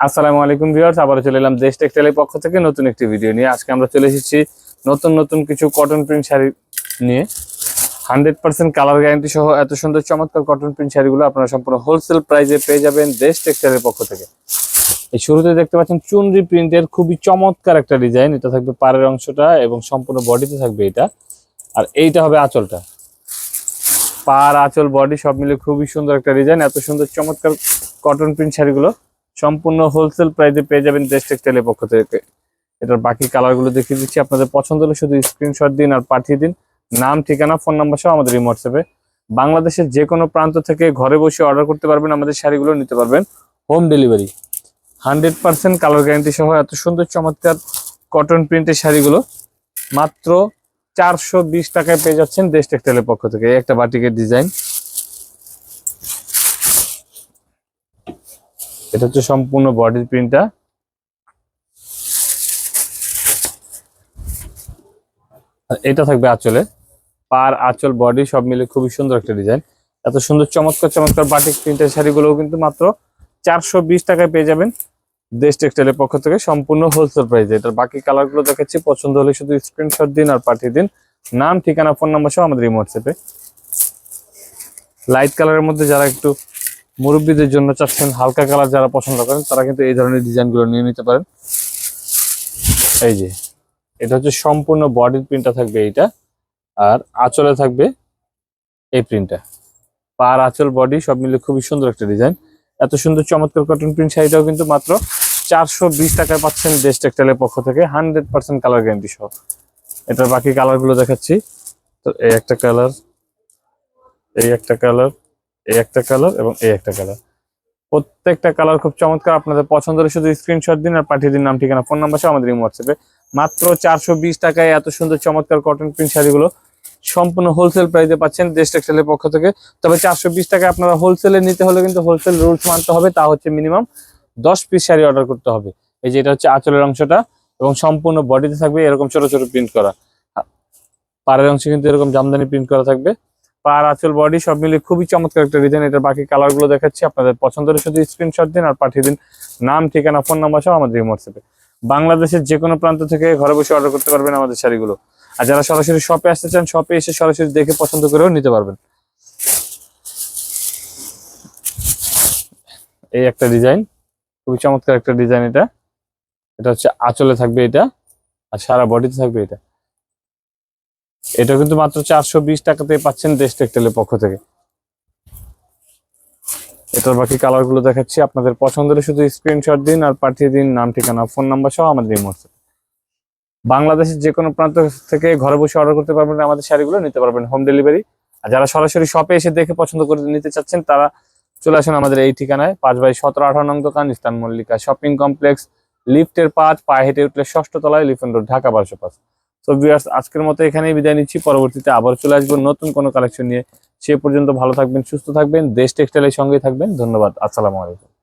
আসসালামু আলাইকুম ভিউয়ার্স, আবারও চলে এলাম দেশ টেক্সটাইলের পক্ষ থেকে নতুন একটি ভিডিও নিয়ে। আজকে আমরা চলে এসেছি নতুন নতুন কিছু কটন প্রিন্ট শাড়ি নিয়ে। হান্ড্রেড পার্সেন্ট কালার গ্যারান্টি সহ এত সুন্দর চমৎকার কটন প্রিন্ট শাড়িগুলো আপনারা সম্পূর্ণ হোলসেল প্রাইসে পেয়ে যাবেন দেশ টেক্সটাইলের পক্ষ থেকে। এই শুরুতে দেখতে পাচ্ছেন চুনরি প্রিন্টের খুবই চমৎকার একটা ডিজাইন এটা থাকবে পাড়ের অংশটা এবং সম্পূর্ণ বডিতে থাকবে এটা। আর এইটা হবে আঁচলটা। পার আঁচল বডি সব মিলে খুবই সুন্দর একটা ডিজাইন এত সুন্দর চমৎকার কটন প্রিন্ট শাড়িগুলো। সম্পূর্ণ হোলসেল প্রাইসে পেয়ে যাবেন দেশ টেক্সটাইলের পক্ষ থেকে। এটার বাকি কালারগুলো দেখিয়ে দিচ্ছি। আপনাদের পছন্দ হলে শুধু স্ক্রিনশট দিন আর পাঠিয়ে দিন। নাম, ঠিকানা ফোন নাম্বার সহ আমাদের এই হোয়াটসঅ্যাপে বাংলাদেশের যে কোনো প্রান্ত থেকে ঘরে বসে অর্ডার করতে পারবেন, আমাদের শাড়িগুলো নিতে পারবেন। Home delivery hundred percent colour guarantee সহ এত সুন্দর চমৎকার কটন প্রিন্টের শাড়িগুলো মাত্র চারশো বিশ টাকায় পেয়ে যাচ্ছেন দেশ টেক্সটাইলের পক্ষ থেকে। একটা বাটিকের ডিজাইন এটা হচ্ছে সম্পূর্ণ বডির প্রিন্টটা এটা থাকবে আঁচলে। পার আঁচল বডি সব মিলে খুবই সুন্দর একটা ডিজাইন এত সুন্দর, চমৎকার চমৎকার বাটিক প্রিন্টের শাড়িগুলোও কিন্তু মাত্র চারশো বিশ টাকায় পেয়ে যাবেন দেশ টেক্সটাইলের পক্ষ থেকে সম্পূর্ণ হোলসেল প্রাইসে এটার বাকি কালারগুলো দেখাচ্ছি, পছন্দ হলে শুধু স্ক্রিনশট দিন আর পাঠিয়ে দিন। নাম, ঠিকানা ফোন নাম্বার সহ আমাদের এই হোয়াটসঅ্যাপে লাইট কালারের মধ্যে যারা একটু মুরব্বীদের জন্য চাচ্ছেন হালকা কালার যারা পছন্দ করেন, তারা কিন্তু এই ধরনের ডিজাইনগুলো নিয়ে নিতে পারেন। এই যে, এটা হচ্ছে সম্পূর্ণ বডির প্রিন্টটা থাকবে এইটা, আর আঁচলে থাকবে এই প্রিন্টটা পার আঁচল বডি সব মিলে খুবই সুন্দর একটা ডিজাইন এত সুন্দর চমৎকার কটন প্রিন্ট শাড়িটাও কিন্তু মাত্র চারশো বিশ টাকায় পাচ্ছেন দেশ টেক্সটাইলের পক্ষ থেকে, হান্ড্রেড পার্সেন্ট কালার গ্যারান্টি সহ। এটার বাকি কালারগুলো দেখাচ্ছি। তো এই একটা কালার এই একটা কালার এই একটা কালার এবং এই একটা কালার প্রত্যেকটা কালার খুব চমৎকার, আপনাদের পছন্দ হলে শুধু স্ক্রিনশট দিন আর পাঠিয়ে দিন নাম, ঠিকানা ফোন নাম্বার সহ আমাদের হোয়াটসঅ্যাপে মাত্র চারশো বিশ টাকায় এত সুন্দর চমৎকার কটন প্রিন্ট শাড়িগুলো সম্পূর্ণ হোলসেল প্রাইসে পাচ্ছেন দেশ টেক্সটাইলের পক্ষ থেকে। তবে চারশো বিশ টাকায় আপনারা হোলসেলে নিতে হলে কিন্তু হোলসেল রুলস মানতে হবে, তা হচ্ছে মিনিমাম দশ পিস শাড়ি অর্ডার করতে হবে। এই যে এটা হচ্ছে আঁচলের অংশটা এবং সম্পূর্ণ বডিতে থাকবে এরকম ছোট ছোট প্রিন্ট করা। পাড়ের অংশে কিন্তু এরকম জামদানি প্রিন্ট করা থাকবে। পার আঁচল বডি সব মিলে খুবই চমৎকার একটা ডিজাইন এটার বাকি কালারগুলো দেখাচ্ছি, আপনাদের পছন্দ হলে শুধু স্ক্রিনশট দিন আর পাঠিয়ে দিন। নাম, ঠিকানা ফোন নাম্বার সহ আমাদের হোয়াটসঅ্যাপে বাংলাদেশের যে কোনো প্রান্ত থেকে ঘরে বসে অর্ডার করতে পারবেন আমাদের শাড়িগুলো। আর যারা সরাসরি শপে আসতে চান শপে এসে সরাসরি দেখে পছন্দ করেও নিতে পারবেন। এই একটা ডিজাইন খুবই চমৎকার একটা ডিজাইন এটা। এটা হচ্ছে আঁচলে থাকবে এটা, আর সারা বডিতে থাকবে এটা। এটা কিন্তু মাত্র চারশো বিশ টাকাতে পাচ্ছেন দেশ টেক্সটাইলের পক্ষ থেকে। এটার বাকি কালারগুলো দেখাচ্ছি আপনাদের পছন্দের, শুধু স্ক্রিনশট দিন আর পাঠিয়ে দিন নাম, ঠিকানা ফোন নাম্বার সহ আমাদের এই বাংলাদেশের যে কোনো প্রান্ত থেকে ঘরে বসে অর্ডার করতে পারবেন আমাদের শাড়িগুলো, নিতে পারবেন হোম ডেলিভারি আর যারা সরাসরি শপে এসে দেখে পছন্দ করে নিতে চাচ্ছেন, তারা চলে আসুন আমাদের এই ঠিকানায়। পাঁচ বাই সতেরো, আঠারো নং দোকান, ইস্তান মল্লিকা শপিং কমপ্লেক্স লিফটের পাঁচ পায়ে হেঁটে উঠলে ষষ্ঠ তলায় লিফেন রোড ঢাকা, বারোশো পাঁচ। তো ভিউয়ার্স আজকের মতো এখানেই বিদায় নিচ্ছি। পরবর্তীতে আবার চলে আসব নতুন কোনো কালেকশন নিয়ে। সে পর্যন্ত ভালো থাকবেন, সুস্থ থাকবেন, দেশ টেক্সটাইলের সঙ্গেই থাকবেন। ধন্যবাদ। আসসালামু আলাইকুম।